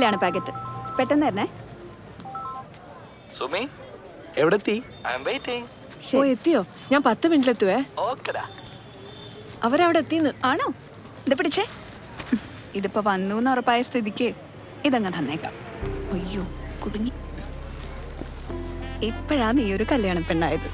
കല്യാണ പാക്കറ്റ്. പെട്ടെന്ന് തരണേ. സുമി? എവിടെ എത്തി ഐ ആം വെയിറ്റിംഗ് ഓ എത്തിയോ? ഞാൻ പത്ത് മിനിറ്റിലെത്തുവേ. ഓക്കെടാ. അവരവിടെ എത്തിന്ന് ആണോ? ഇത് പിടിച്ചേ. ഇതിപ്പോ വന്നു എന്ന് ഉറപ്പായ സ്ഥിതിക്ക് ഇതങ്ങ് തന്നേക്കാം. അയ്യോ കുടുങ്ങി. എപ്പോഴാ നീ ഒരു കല്യാണ പെണ്ണായത്.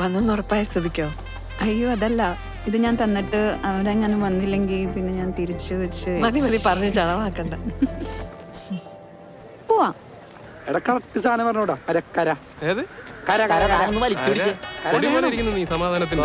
വന്നെന്ന് ഉറപ്പായ സ്ഥിതിക്കോ? അയ്യോ അതല്ല. ഇത് ഞാൻ തന്നിട്ട് അവരങ്ങനെ വന്നില്ലെങ്കിൽ പിന്നെ ഞാൻ തിരിച്ചു വെച്ച് മതി മതി പറഞ്ഞ് ചളവാക്കണ്ട. പോവാ. എടാ കറക്റ്റ് സാധനം പറഞ്ഞോടാ. അരക്കര ഏത്? കര കര കര. പൊടിമോനെ ഇരിക്കുന്നു നീ സമാധാനത്തിന്റെ.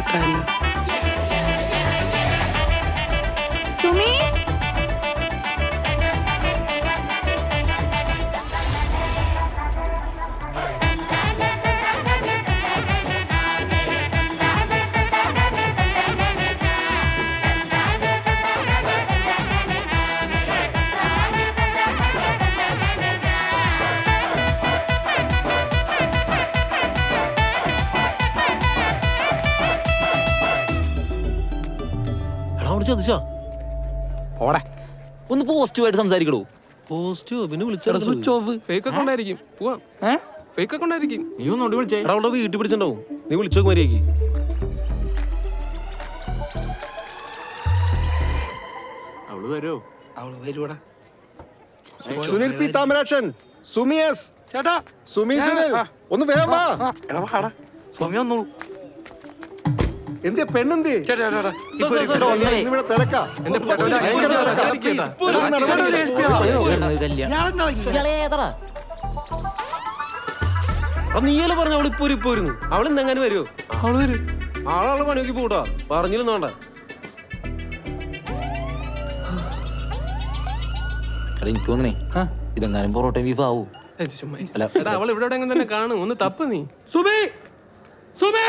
Cacana. ചോദിച്ചോ? ഓടെ ഒന്ന് പോസിറ്റീവായിട്ട് സംസാരിക്കടോ. പോസ്റ്റോ പിന്നെ വിളിച്ചാൽ സ്വിച്ച് ഓഫ് ഫേക്ക് അക്കൗണ്ട് ആയിരിക്കും. പോവാം. ഫേക്ക് അക്കൗണ്ട് ആയിരിക്കും. നീ ഒന്നുകൂടി വിളിച്ചേ. എടാ അവിടെ വീട്ടിൽ പിടിച്ചിട്ടുണ്ടാവും. നീ വിളിച്ചോ മര്യാദയ്ക്ക് അവൾ വരോ അവൾ വരൂടാ സുനിൽ പി താമരാക്ഷൻ. സുമിയസ്. ചേട്ടാ. സുമി സുനിൽ. ഒന്ന് വേഗം വാ. എടാ വാടാ സുമി വന്നോളൂ തിരക്കാ. ഭയങ്കര തിരക്കാ. ഒരു നടപടി നീയല്ലേ പറഞ്ഞ അവൾ ഇപ്പൊ ഇപ്പൊ വരുന്നു. അവൾ ഇന്നെങ്ങനെ വരുമോ അവൾ വരും. ആളാളെ പണിയൊക്കെ പോട്ടോ പറഞ്ഞിരുന്നു വേണ്ട. എടാ എനിക്ക് തോന്നണേ ഇതെങ്ങാനും പൊറോട്ട ബീഫ് ആവൂ. ഏയ് ചുമ്മാ. ഇരി. അല്ല. എടാ അവൾ ഇവിടെ എവിടെയെങ്കിലും തന്നെ കാണും. ഒന്ന് തപ്പ് നീ. സുബി! സുബി!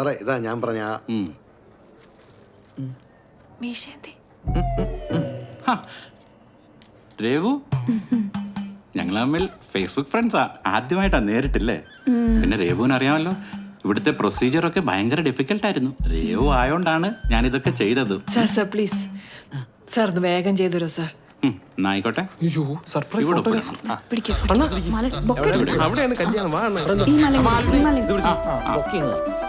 സാറേ ഇതാ ഞാൻ പറഞ്ഞ ആ മീശ രേവു? ഞങ്ങൾ തമ്മിൽ ഫേസ്ബുക്ക് ഫ്രണ്ട്സാ ആദ്യമായിട്ടാ നേരിട്ടില്ലേ? പിന്നെ രേവുവിന് അറിയാമല്ലോ. ഇവിടുത്തെ പ്രൊസീജിയർ ഒക്കെ ഭയങ്കര ഡിഫിക്കൽട്ട് ആയിരുന്നു. രേവു ആയോണ്ടാണ് ഞാൻ ഇതൊക്കെ ചെയ്തത്. സാർ സാർ പ്ലീസ് സാർ വേഗം ചെയ്തു തരോ സാർ? ഉം, എന്നാ ആയിക്കോട്ടെ. അയ്യോ സർപ്രൈസ് ഇവിടെ ഫോട്ടോഗ്രാഫർ പോയി. ആ, പിടിക്ക് മല ബൊക്കെ എടുക്ക്. അവിടെയാണ് കല്യാണം. വാ അണ്ണാ. ഈ മല ഈ മല ബൊക്കിങ് ഇവിടെ, ഇവിടെ. ആ,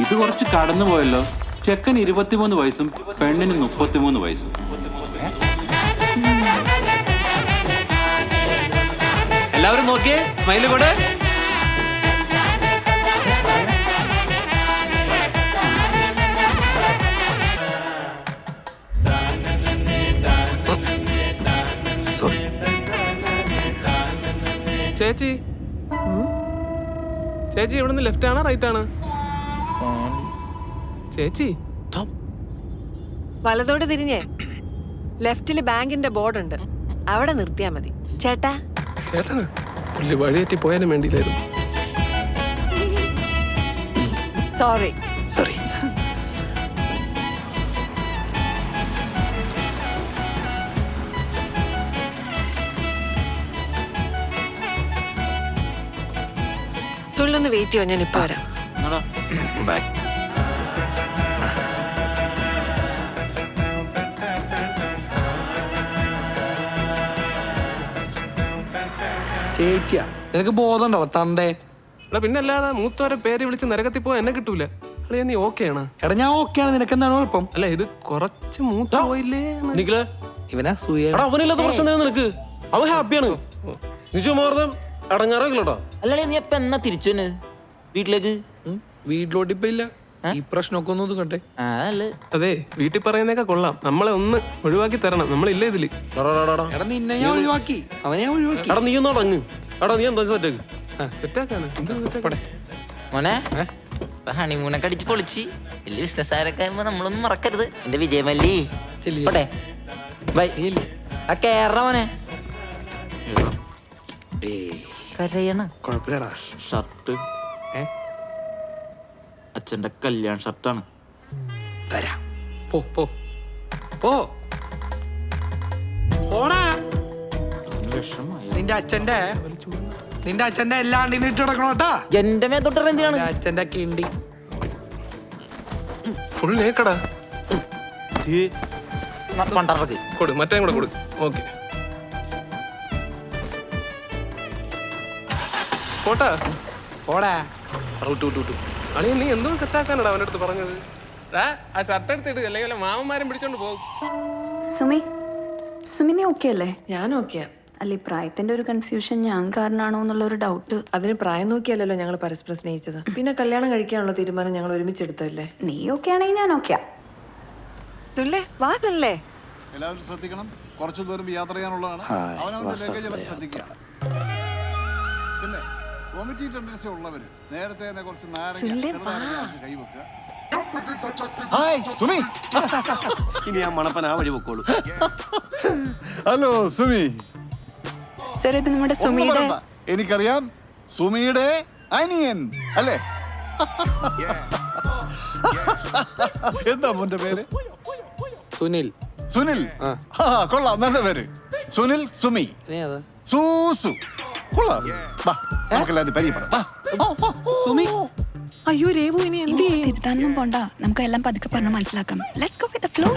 ഇത് കുറച്ച് കടന്നു പോയല്ലോ. ചെക്കൻ ഇരുപത്തിമൂന്ന് വയസ്സും പെണ്ണിന് മുപ്പത്തിമൂന്ന് വയസ്സും. എല്ലാവരും നോക്കിയേ സ്മൈൽ കൂടെ. ചേച്ചി? ചേച്ചി ഇവിടുന്ന് ലെഫ്റ്റ് ആണോ റൈറ്റ് ആണ്? ചേച്ചി? വലതോട് തിരിഞ്ഞേ. ലെഫ്റ്റിൽ ബാങ്കിന്റെ ബോർഡ് ഉണ്ട് അവിടെ നിർത്തിയാ മതി. ചേട്ടാ? ചേട്ടാ പുള്ളി വഴിയേറ്റി പോയാലും വേണ്ടിയില്ലായിരുന്നു. സോറി സോറി സുള്ളൊന്ന് വെയിറ്റ് ചെയ്യോ. ഞാൻ ഇപ്പൊ വരാം ബൈ ചേച്ചിയാ നിനക്ക് ബോധമുണ്ടോ ഉണ്ടോ തന്തേ? എടാ പിന്നെ അല്ലാതെ മൂത്തോരെ പേര് വിളിച്ച് നരകത്തിൽ പോയാൽ എന്നെ കിട്ടൂല. അളിയാ നീ ഓക്കെയാണ് ആണ്? എടാ ഞാൻ ഓക്കെയാണ് നിനക്ക് എന്താണ് കുഴപ്പം? അല്ല ഇത് കുറച്ച് മൂത്ത പോയില്ലേ. നിഖില? ഇവനാ സൂയ അവനില്ലാത്ത പ്രശ്നം നിനക്ക്? അവൻ ഹാപ്പിയാണ് നിജമാർദ്ദം അടങ്ങാറാക്കില്ലട്ടോ അല്ലേ നീ എപ്പ എന്നാ തിരിച്ചു തന്നെ വീട്ടിലേക്ക്? വീട്ടിലോട്ട് ഇപ്പൊ ഇല്ല. ഈ പ്രശ്നമൊക്കെ ഒന്ന് കണ്ടെ ആ അല്ലേ. അതെ വീട്ടിൽ പറയുന്നേക്ക കൊള്ളാം. നമ്മളെ ഒന്ന് ഒഴിവാക്കി തരണം. നമ്മളില്ല ഇതിൽ? എടാ നിന്നെ ഞാൻ ഒഴിവാക്കി. അവനെ ഞാൻ ഒഴിവാക്കി. എടാ നീ ഒന്ന് അടങ്ങ്. എടാ നീ എന്താ സെറ്റാക്ക്? സെറ്റാക്കാണ്. മോനെ ഹണിമൂനൊക്കെ അടിച്ച് പൊളിച്ച്. വലിയ ബിസിനസ്സുകാരൊക്കെ ആകുമ്പോ നമ്മളൊന്നും മറക്കരുത്. എന്റെ വിജയമല്ലി. പോട്ടെ. ബൈ ആ കേറ മോനെ. കരയണ കുഴപ്പമില്ലടാ ഷർട്ട് അച്ഛന്റെ കല്യാൺ ഷർട്ടാണ് തരാം പോ പോ പോ പോടാ വിഷമായി നിന്റെ അച്ഛന്റെ നിന്റെ അച്ഛന്റെ എല്ലാ ആണ്ടിനും ഇട്ട് കിടക്കണോട്ടാ എന്റെ മേത്തോട്ട് എന്തിനാണ് നിന്റെ അച്ഛന്റെ കിണ്ടി ഫുൾ പണ്ടറക്ക് കൊടു മറ്റേ കൂടെ കൊടു ഓക്കെ പോട്ടാ. പോടാ. വിട്ടു വിട്ടു വിട്ടു അളിയ നീ എന്തോ സെറ്റാക്കാനാണ് അവന്റെ അടുത്ത് പറഞ്ഞത്? ആ ഷർട്ട് എടുത്തിട്ട് അല്ലെങ്കിൽ മാമന്മാരും പിടിച്ചോണ്ട് പോകും. സുമി സുമി നീ ഓക്കെ അല്ലേ? ഞാൻ ഓക്കെയാ അല്ല ഈ പ്രായത്തിന്റെ ഒരു കൺഫ്യൂഷൻ ഞാൻ കാരണമാണോ എന്നുള്ള ഒരു ഡൗട്ട് അതിന് പ്രായം നോക്കിയല്ലല്ലോ ഞങ്ങൾ പരസ്പരം സ്നേഹിച്ചത്. പിന്നെ കല്യാണം കഴിക്കാനുള്ള തീരുമാനം ഞങ്ങൾ ഒരുമിച്ചെടുത്തല്ലേ നീ ഓക്കെ ആണെങ്കിൽ ഞാൻ ഓക്കെയാ തുള്ളേ വാ തുള്ളേ. എല്ലാവരും ശ്രദ്ധിക്കണം. കുറച്ചു ദൂരം യാത്ര ചെയ്യാനുള്ളതാണ്. അവനവന്റെ ലഗേജ് ശ്രദ്ധിക്കുക. പിന്നെ ടെൻഡൻസി നേരത്തെ തന്നെ കുറച്ച് നാരങ്ങ കൈ ഹായ് സുമി. ഇനി ആ മണപ്പൻ ആ വഴി പൊക്കോളൂ. ഹലോ സുമി. സാർ ഇത് നമ്മുടെ സുമിയുടെ എനിക്കറിയാം സുമിയുടെ അനിയൻ അല്ലേ? എന്താ മോന്റെ പേര്? സുനിൽ. സുനിൽ. ആ. കൊള്ളാം നല്ല പേര്. സുനിൽ സുമി. സൂസു. കൊള്ളാം. നമുക്കെല്ലാവരും പരിചയപ്പെടാം. വാ. സുമി. അയ്യോ രേവു ഇനി എന്ത് ചെയ്യും തിരുത്താനൊന്നും പോണ്ട. നമുക്ക് എല്ലാം പതുക്കെ പറഞ്ഞു മനസ്സിലാക്കാം. Let's go with flow